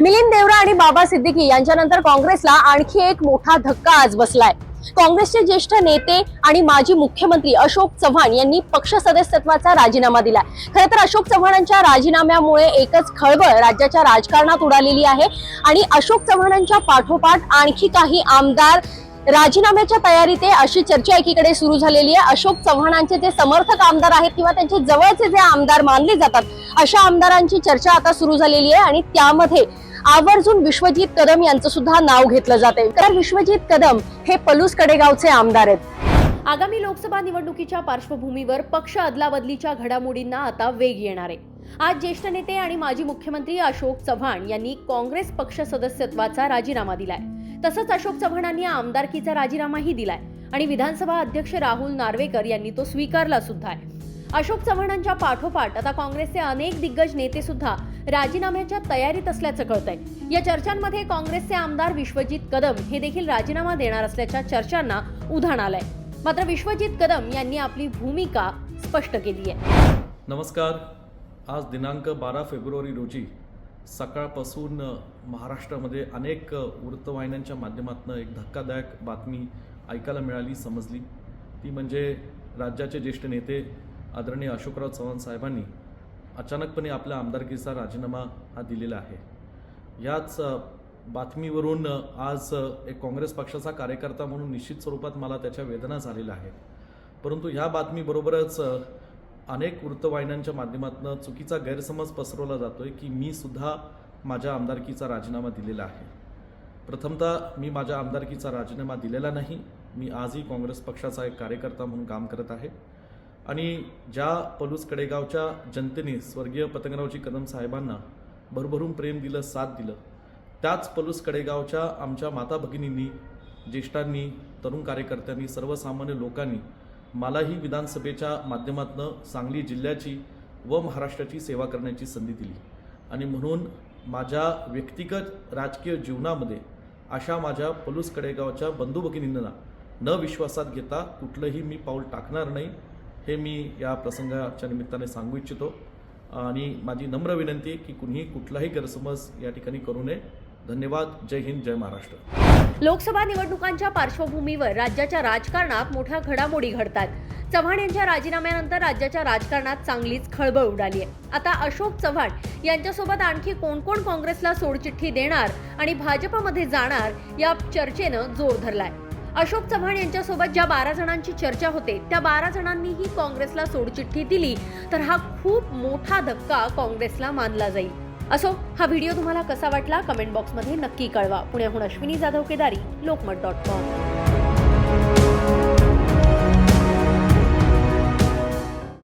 मिलिंद देवरा आणि बाबा सिद्दीकी यांच्यानंतर काँग्रेसला आणखी एक मोठा धक्का आज बसलाय. काँग्रेसचे ज्येष्ठ नेते आणि माजी मुख्यमंत्री अशोक चव्हाण यांनी पक्ष सदस्यत्वाचा राजीनामा दिलाय. खरं तर अशोक चव्हाणांच्या राजीनाम्यामुळे एकच खळबळ राज्याच्या राजकारणात उडालेली आहे आणि अशोक चव्हाणांच्या पाठोपाठ आणखी काही आमदार राजीनाम्याच्या तयारीत आहे अशी चर्चा एकीकडे सुरू झालेली आहे. अशोक चव्हाणांचे जे समर्थक आमदार आहेत किंवा त्यांचे जवळचे जे आमदार मानले जातात अशा आमदारांची चर्चा आता सुरू झालेली आहे आणि त्यामध्ये आवर्जून विश्वजित कदम यांचं सुद्धा नाव घेतलं जाते. तर विश्वजित कदम हे पलूस कडेगावचे आमदार आहेत. आगामी लोकसभा निवडणुकीच्या पार्श्वभूमीवर पक्ष अदलाबदलीच्या घडामोडींना आता वेग येणार आहे. आज ज्येष्ठ नेते आणि माजी मुख्यमंत्री अशोक चव्हाण यांनी काँग्रेस पक्ष सदस्यत्वाचा राजीनामा दिलाय. तसंच अशोक चव्हाणांनी आमदारकीचा राजीनामाही दिलाय आणि विधानसभा अध्यक्ष राहुल नार्वेकर यांनी तो स्वीकारला सुद्धा आहे. अशोक चव्हाणांच्या पाठोपाठ आता काँग्रेसचे अनेक दिग्गज नेते सुद्धा राजीनाम्याच्या तयारीत असल्याचं कळतंय. या चर्चांमध्ये काँग्रेसचे आमदार विश्वजित कदम हे देखील राजीनामा देणार असल्याच्या चर्चांना उधाण आलंय. मात्र विश्वजित कदम यांनी आपली भूमिका स्पष्ट केली आहे नमस्कार. आज दिनांक बारा फेब्रुवारी रोजी सकाळपासून महाराष्ट्रामध्ये अनेक वृत्तवाहिन्यांच्या माध्यमातून एक धक्कादायक बातमी ऐकायला मिळाली समजली. ती म्हणजे राज्याचे ज्येष्ठ नेते आदरणीय अशोकराव चव्हाण साहेबांनी अचानकपणे आपल्या आमदारकीचा राजीनामा हा दिलेला आहे. याच बातमीवरून आज एक काँग्रेस पक्षाचा कार्यकर्ता म्हणून निश्चित स्वरूपात मला त्याच्या वेदना झालेल्या आहेत. परंतु ह्या बातमीबरोबरच अनेक वृत्तवाहिन्यांच्या माध्यमातून चुकीचा गैरसमज पसरवला जातो आहे की मी सुद्धा माझ्या आमदारकीचा राजीनामा दिलेला आहे. प्रथमतः मी माझ्या आमदारकीचा राजीनामा दिलेला नाही. मी आजही काँग्रेस पक्षाचा एक कार्यकर्ता म्हणून काम करत आहे. आणि ज्या पलूस कडेगावच्या जनतेने स्वर्गीय पतंगरावजी कदम साहेबांना भरभरून प्रेम दिलं साथ दिलं त्याच पलूस कडेगावच्या आमच्या माता भगिनींनी ज्येष्ठांनी तरुण कार्यकर्त्यांनी सर्वसामान्य लोकांनी मलाही विधानसभेच्या माध्यमातून सांगली जिल्ह्याची व महाराष्ट्राची सेवा करण्याची संधी दिली. आणि म्हणून माझ्या व्यक्तिगत राजकीय जीवनामध्ये अशा माझ्या पलूस कडेगावच्या बंधू भगिनींना न विश्वासात घेता कुठलंही मी पाऊल टाकणार नाही. हे मी या प्रसंगाच्या निमित्ताने सांगू इच्छितो. आणि माझी नम्र विनंती आहे की कुणीही कुठलाही गैरसमज या ठिकाणी करू नये. धन्यवाद. जय हिंद जय महाराष्ट्र. लोकसभा निवडणुकांच्या पार्श्वभूमीवर राज्याच्या राजकारणात मोठ्या घडामोडी घडतात. चव्हाण यांच्या राजीनाम्यानंतर राज्याच्या राजकारणात चांगलीच खळबळ उडाली आहे. आता अशोक चव्हाण यांच्यासोबत आणखी कोण कोण काँग्रेसला सोडचिठ्ठी देणार आणि भाजपमध्ये जाणार या चर्चेनं जोर धरलाय. अशोक चव्हाण यांच्यासोबत ज्या बारा जणांची चर्चा होते त्या बारा जणांनीही काँग्रेसला सोडचिठ्ठी दिली तर हा खूप मोठा धक्का काँग्रेसला मानला जाईल. असो हा व्हिडिओ तुम्हाला कसा वाटला कमेंट बॉक्समध्ये नक्की कळवा. पुण्याहून अश्विनी जाधव केदारी लोकमत डॉट कॉम.